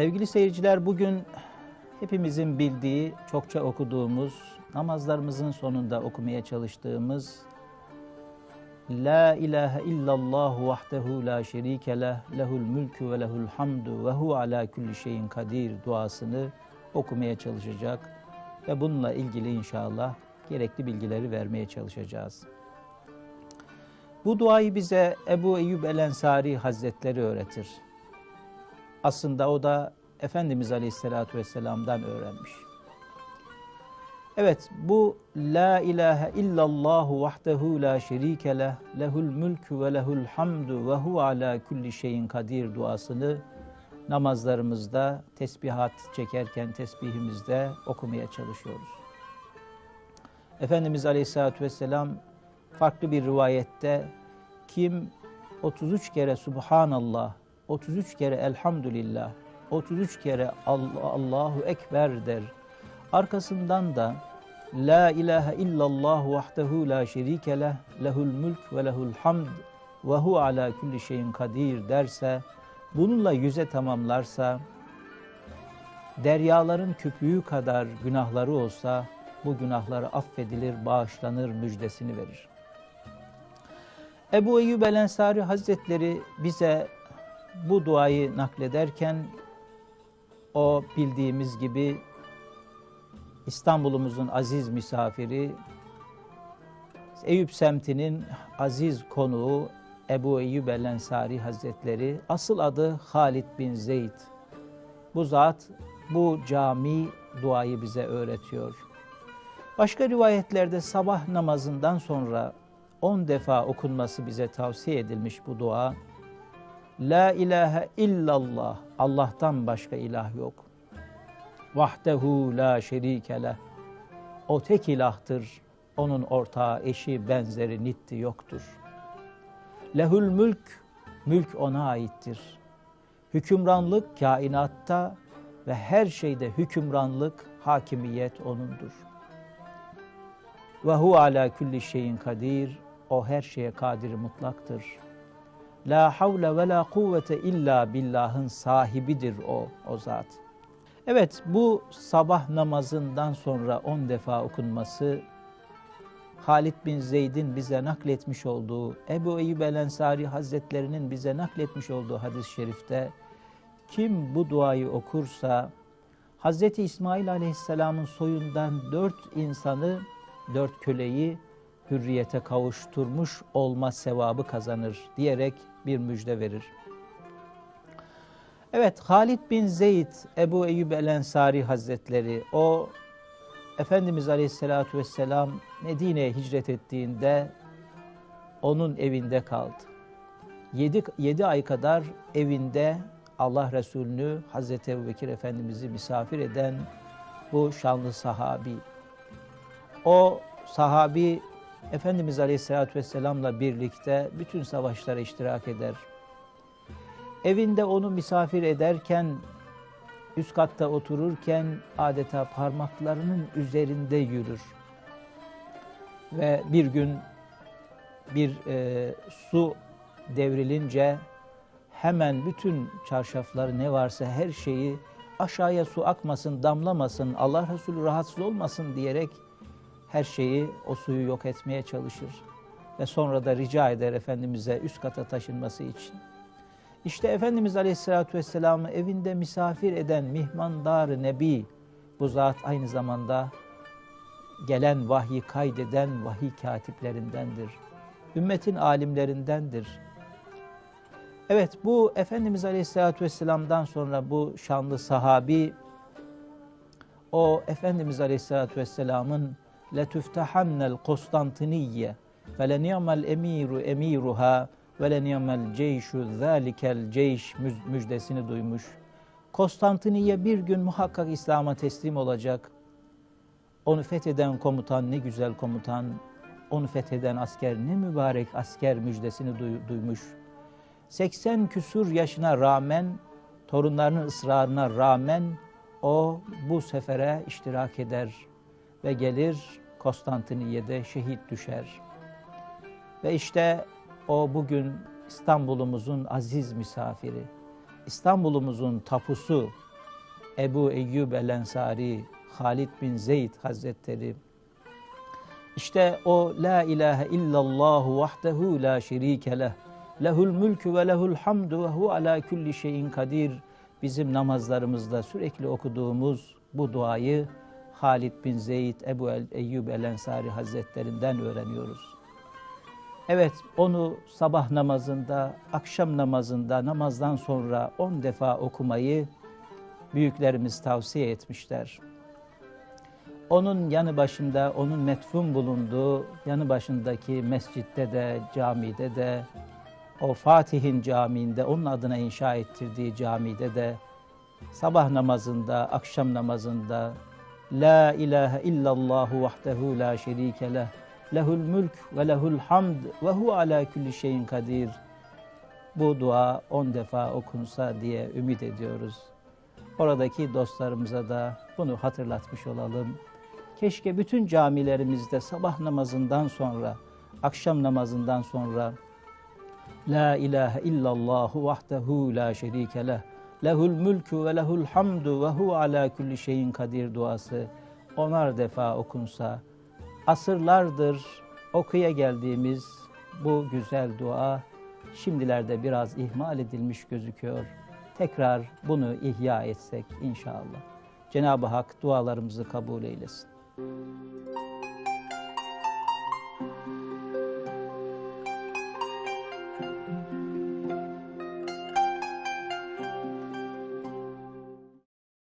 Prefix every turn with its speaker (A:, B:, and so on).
A: Sevgili seyirciler bugün hepimizin bildiği, çokça okuduğumuz, namazlarımızın sonunda okumaya çalıştığımız La ilahe illallah vahdehu la şerike leh, lehul mülkü ve lehul hamdu ve hu ala kulli şeyin kadir duasını okumaya çalışacak ve bununla ilgili inşallah gerekli bilgileri vermeye çalışacağız. Bu duayı bize Ebu Eyyub el-Ensari Hazretleri öğretir. Aslında o da Efendimiz Aleyhisselatü Vesselam'dan öğrenmiş. Evet bu La ilahe illallahu vahdehu la şerike leh lehul mülkü ve lehul hamdu ve hu ala kulli şeyin kadir duasını namazlarımızda tesbihat çekerken tesbihimizde okumaya çalışıyoruz. Efendimiz Aleyhisselatü Vesselam farklı bir rivayette kim 33 kere Subhanallah, 33 kere Elhamdülillah, 33 kere Allah, Allahu Ekber der. Arkasından da La ilahe illallah vahdehu la şerike leh, lehul mülk ve lehul hamd ve hu ala kulli şeyin kadir derse, bununla yüze tamamlarsa, deryaların küplüğü kadar günahları olsa, bu günahları affedilir, bağışlanır müjdesini verir. Ebu Eyyub el Ensari Hazretleri bize bu duayı naklederken o bildiğimiz gibi İstanbul'umuzun aziz misafiri, Eyüp semtinin aziz konuğu Ebu Eyyub el Ensari Hazretleri, asıl adı Halid bin Zeyd. Bu zat bu cami duayı bize öğretiyor. Başka rivayetlerde sabah namazından sonra 10 defa okunması bize tavsiye edilmiş bu dua. La ilahe illallah, Allah'tan başka ilah yok. Vahdehu la şerike leh. O tek ilahtır, onun ortağı, eşi, benzeri, nitti yoktur. Lehül mülk, mülk ona aittir. Hükümranlık kainatta ve her şeyde hükümranlık, hakimiyet O'nundur. Ve hu ala kulli şeyin kadir, o her şeye kadir mutlaktır. La havle ve la kuvvete illa billahın sahibidir o, o zat. Evet bu sabah namazından sonra on defa okunması Halid bin Zeyd'in bize nakletmiş olduğu, Ebu Eyyub el Ensari Hazretlerinin bize nakletmiş olduğu hadis-i şerifte kim bu duayı okursa Hazreti İsmail Aleyhisselam'ın soyundan dört insanı, dört köleyi hürriyete kavuşturmuş olma sevabı kazanır diyerek bir müjde verir. Evet Halid bin Zeyd Ebu Eyyub el Ensari Hazretleri o Efendimiz Aleyhisselatü Vesselam Medine'ye hicret ettiğinde onun evinde kaldı. Yedi, yedi ay kadar evinde Allah Resulü'nü Hazreti Ebu Bekir Efendimiz'i misafir eden bu şanlı sahabi. O sahabi Efendimiz Aleyhisselatü Vesselam'la birlikte bütün savaşlara iştirak eder. Evinde onu misafir ederken, üst katta otururken adeta parmaklarının üzerinde yürür. Ve bir gün bir e, su devrilince hemen bütün çarşafları ne varsa her şeyi aşağıya su akmasın, damlamasın, Allah Resulü rahatsız olmasın diyerek her şeyi o suyu yok etmeye çalışır. Ve sonra da rica eder Efendimiz'e üst kata taşınması için. İşte Efendimiz Aleyhisselatü Vesselam'ı evinde misafir eden mihmandar nebi, bu zat aynı zamanda gelen vahyi kaydeden vahiy katiplerindendir. Ümmetin alimlerindendir. Evet bu Efendimiz Aleyhisselatü Vesselam'dan sonra bu şanlı sahabi o Efendimiz Aleyhisselatü Vesselam'ın letüftehannel Konstantiniye ve leniyamel emiru emiruha ve leniyamel ceyşu zâlikel ceyş müjdesini duymuş. Konstantiniye bir gün muhakkak İslam'a teslim olacak. Onu fetheden komutan ne güzel komutan, onu fetheden asker ne mübarek asker müjdesini duymuş. 80 küsur yaşına rağmen, torunlarının ısrarına rağmen o bu sefere iştirak eder ve gelir Konstantiniye'de şehit düşer. Ve işte o bugün İstanbul'umuzun aziz misafiri, İstanbul'umuzun tapusu, Ebu Eyyub el Ensari, Halid bin Zeyd Hazretleri. İşte o La ilahe illallahu vahdehu la şerike leh. Lehul mülkü ve lehul hamdu ve hu ala kulli şeyin kadir. Bizim namazlarımızda sürekli okuduğumuz bu duayı Halid bin Zeyd, Ebu El Eyyub el Ensari Hazretlerinden öğreniyoruz. Evet, onu sabah namazında, akşam namazında, namazdan sonra on defa okumayı büyüklerimiz tavsiye etmişler. Onun yanı başında, onun metfun bulunduğu yanı başındaki mescitte de, camide de, o Fatih'in camiinde, onun adına inşa ettirdiği camide de, sabah namazında, akşam namazında, La ilahe illallahu vahdehu la şerike leh, lehul mülk ve lehul hamd ve hu ala kulli şeyin kadir. Bu dua on defa okunsa diye ümit ediyoruz. Oradaki dostlarımıza da bunu hatırlatmış olalım. Keşke bütün camilerimizde sabah namazından sonra, akşam namazından sonra La ilahe illallahu vahdehu la şerike leh. Lehul mülkü ve lehul hamdu ve hu ala kulli şeyin kadir duası onar defa okunsa, asırlardır okuya geldiğimiz bu güzel dua şimdilerde biraz ihmal edilmiş gözüküyor. Tekrar bunu ihya etsek inşallah. Cenab-ı Hak dualarımızı kabul eylesin.